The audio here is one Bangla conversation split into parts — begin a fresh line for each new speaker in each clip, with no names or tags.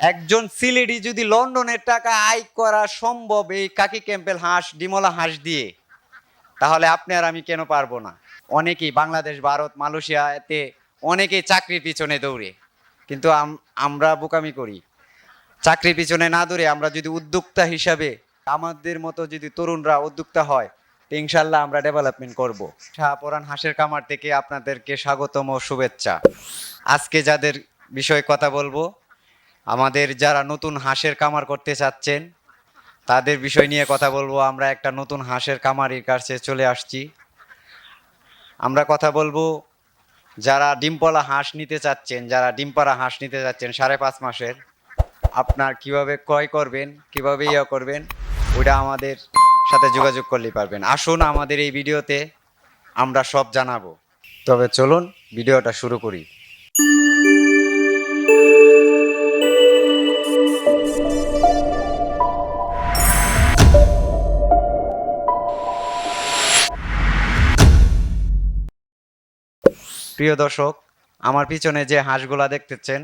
একজন সিলেডি যদি লন্ডনের টাকা আয় করা সম্ভব এই কাকি ক্যাম্পেল হাঁস, ডিমলা হাঁস দিয়ে, তাহলে আপনি আর আমি কেন পারব না? অনেকেই বাংলাদেশ, ভারত মালয়েশিয়াতে অনেকেই চাকরির পিছনে দৌড়ে। কিন্তু আমরা বোকামি করি। চাকরির পিছনে না দৌড়ে আমরা যদি উদ্যোক্তা হিসাবে আমাদের মতো যদি তরুণরা উদ্যোক্তা হয় ইনশাল্লাহ আমরা ডেভেলপমেন্ট করব। শাহপরান হাঁসের কামার থেকে আপনাদেরকে স্বাগতম ও শুভেচ্ছা। আজকে যাদের বিষয়ে কথা বলব আমাদের যারা নতুন হাঁসের কামার করতে চাচ্ছেন, তাদের বিষয় নিয়ে কথা বলব। আমরা একটা নতুন হাঁসের কামারির কাছে চলে আসছি। আমরা কথা বলব, যারা ডিমপলা হাঁস নিতে চাচ্ছেন, যারা ডিমপাড়া হাঁস নিতে চাচ্ছেন, সাড়ে পাঁচ মাসের, আপনার কীভাবে ক্রয় করবেন, কীভাবে ইয়ে করবেন ওটা আমাদের সাথে যোগাযোগ করলেই পারবেন। আসুন আমাদের এই ভিডিওতে, আমরা সব জানাব। তবে চলুন, ভিডিওটা শুরু করি। প্রিয় দর্শক, আমার পিছনে যে হাঁসগুলা দেখতেছেন,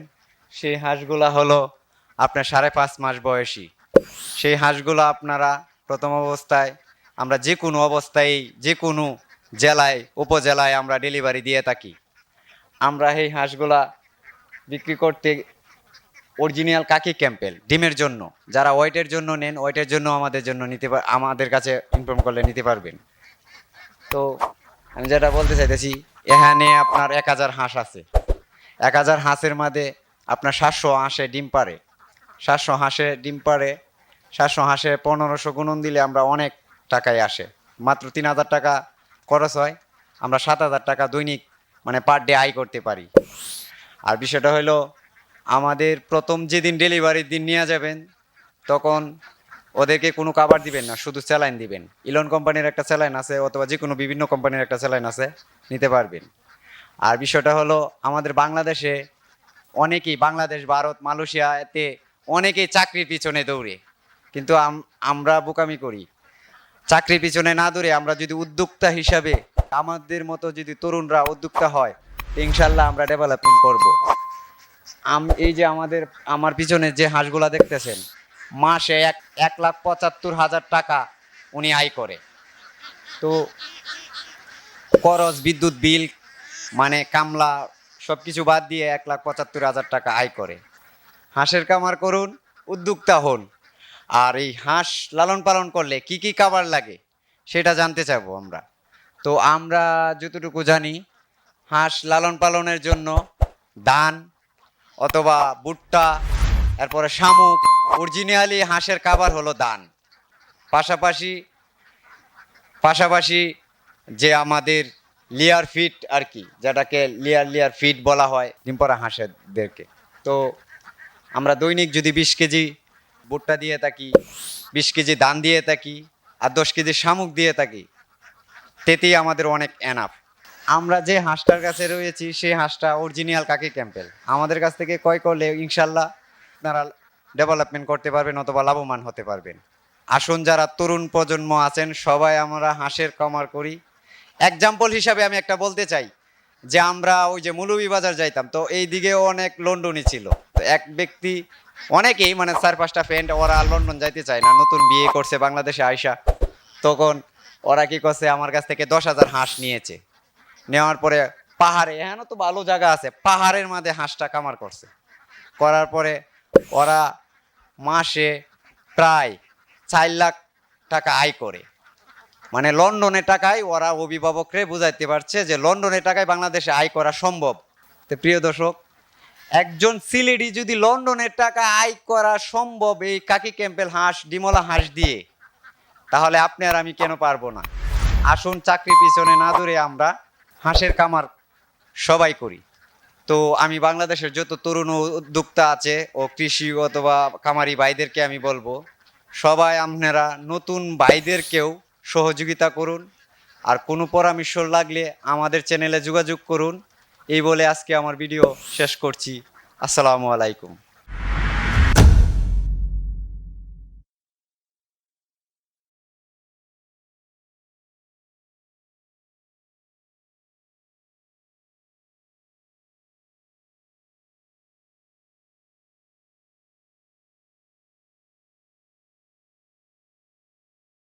সেই হাঁসগুলা হলো আপনার সাড়ে পাঁচ মাস বয়সী। সেই হাঁসগুলো আপনারা প্রথম অবস্থায় আমরা যে কোনো অবস্থায়, যে কোনো জেলায়, উপজেলায় আমরা ডেলিভারি দিয়ে থাকি। আমরা এই হাঁসগুলা বিক্রি করতে অরিজিনাল কাকি ক্যাম্পেল, ডিমের জন্য। যারা ওয়েটের জন্য নেন, ওয়েটের জন্য আমাদের জন্য নিতে আমাদের কাছে ইনফর্ম করলে নিতে পারবেন। তো আমি যেটা বলতে চাইতেছি এখানে আপনার এক হাজার হাঁস আছে। এক হাজার হাঁসের মাঝে আপনার সাতশো হাঁসে ডিম পারে সাতশো হাঁসে ডিম পারে সাতশো হাঁসে পনেরোশো গুণন দিলে আমরা অনেক টাকায় আসে। মাত্র তিন হাজার টাকা খরচ হয়, আমরা সাত হাজার টাকা দৈনিক মানে পার ডে আয় করতে পারি। আর বিষয়টা হলো, আমাদের প্রথম যেদিন ডেলিভারির দিন নিয়ে যাবেন, তখন ওদেরকে কোনো কাবার দিবেন না, শুধু স্যালাইন দিবেন। ইলন কোম্পানির একটা স্যালাইন আছে অথবা যে কোনো বিভিন্ন কোম্পানির একটা স্যালাইন আছে, নিতে পারবেন। আর বিষয়টা হলো, আমাদের বাংলাদেশে অনেকেই, বাংলাদেশ, ভারত মালয়েশিয়াতে অনেকেই চাকরির পিছনে দৌড়ে। কিন্তু আমরা বোকামি করি। চাকরির পিছনে না দৌড়ে আমরা যদি উদ্যোক্তা হিসাবে, আমাদের মতো যদি তরুণরা উদ্যোক্তা হয়, ইনশাল্লাহ আমরা ডেভেলপমেন্ট করব। এই যে আমাদের, আমার পিছনে যে হাঁসগুলা দেখতেছেন মাসে এক এক লাখ পঁচাত্তর হাজার টাকা উনি আয় করে। তো খরচ, বিদ্যুৎ বিল মানে কামলা সব কিছু বাদ দিয়ে এক লাখ পঁচাত্তর হাজার টাকা আয় করে। হাঁসের কামার করুন, উদ্যোক্তা হন। আর এই হাঁস লালন পালন করলে কি কি খাবার লাগে সেটা জানতে চাইব আমরা। তো আমরা যতটুকু জানি, হাঁস লালন পালনের জন্য ধান অথবা ভুট্টা এরপরে শামুক অরিজিনালি হাঁসের খাবার হলো দান। পাশাপাশি পাশাপাশি যে আমাদের লিয়ার ফিট আর কি, যেটাকে লিয়ার লিয়ার ফিট বলা হয় ডিমপরা হাঁসেরদেরকে তো আমরা দৈনিক যদি বিশ কেজি ভুট্টা দিয়ে থাকি, বিশ কেজি ধান দিয়ে থাকি আর দশ কেজি শামুক দিয়ে থাকি, তেতেই আমাদের অনেক এনাফ আমরা যে হাঁসটার কাছে রয়েছি, সেই হাঁসটা অরিজিনাল কাকি ক্যাম্পেল আমাদের কাছ থেকে ক্রয় করলে ইনশাল্লাহ আপনারা ডেভেলপমেন্ট করতে পারবেন অথবা লাভবান হতে পারবেন। আসুন যারা তরুণ প্রজন্ম আছেন, সবাই আমরা হাঁসের কামার করি। এক্সাম্পল হিসাবে আমি একটা বলতে চাই যে আমরা ওই যে মৌলভীবাজার যাইতাম, তো এই দিকেও অনেক লন্ডনই ছিল। তো এক ব্যক্তি, অনেকেই মানে চার পাঁচটা ফ্রেন্ড ওরা লন্ডন যাইতে চায় না, নতুন বিয়ে করছে বাংলাদেশে আয়সা তখন ওরা কি করছে, আমার কাছ থেকে দশ হাজার হাঁস নিয়েছে। নেওয়ার পরে পাহাড়ে এখানে তো ভালো জায়গা আছে, পাহাড়ের মাঝে হাঁসটা কামার করছে। করার পরে ওরা মাসে প্রায় চার লাখ টাকা আয় করে। মানে লন্ডনের টাকায় ওরা অভিভাবকরে বুঝাইতে পারছে যে লন্ডনের টাকায় বাংলাদেশে আয় করা সম্ভব। তো প্রিয় দর্শক, একজন সিলেডি যদি লন্ডনের টাকা আয় করা সম্ভব এই কাকি ক্যাম্পেল হাঁস, ডিমলা হাঁস দিয়ে, তাহলে আপনি আর আমি কেন পারব না? আসুন চাকরি পিছনে না দূরে আমরা হাঁসের কামার সবাই করি। তো আমি বাংলাদেশের যত তরুণ উদ্যোক্তা আছে ও কৃষি অথবা কামারি ভাইদেরকে আমি বলব, সবাই আপনারা নতুন ভাইদেরকেও সহযোগিতা করুন। আর কোনো পরামর্শ লাগলে আমাদের চ্যানেলে যোগাযোগ করুন। এই বলে আজকে আমার ভিডিও শেষ করছি। আসসালামু আলাইকুম।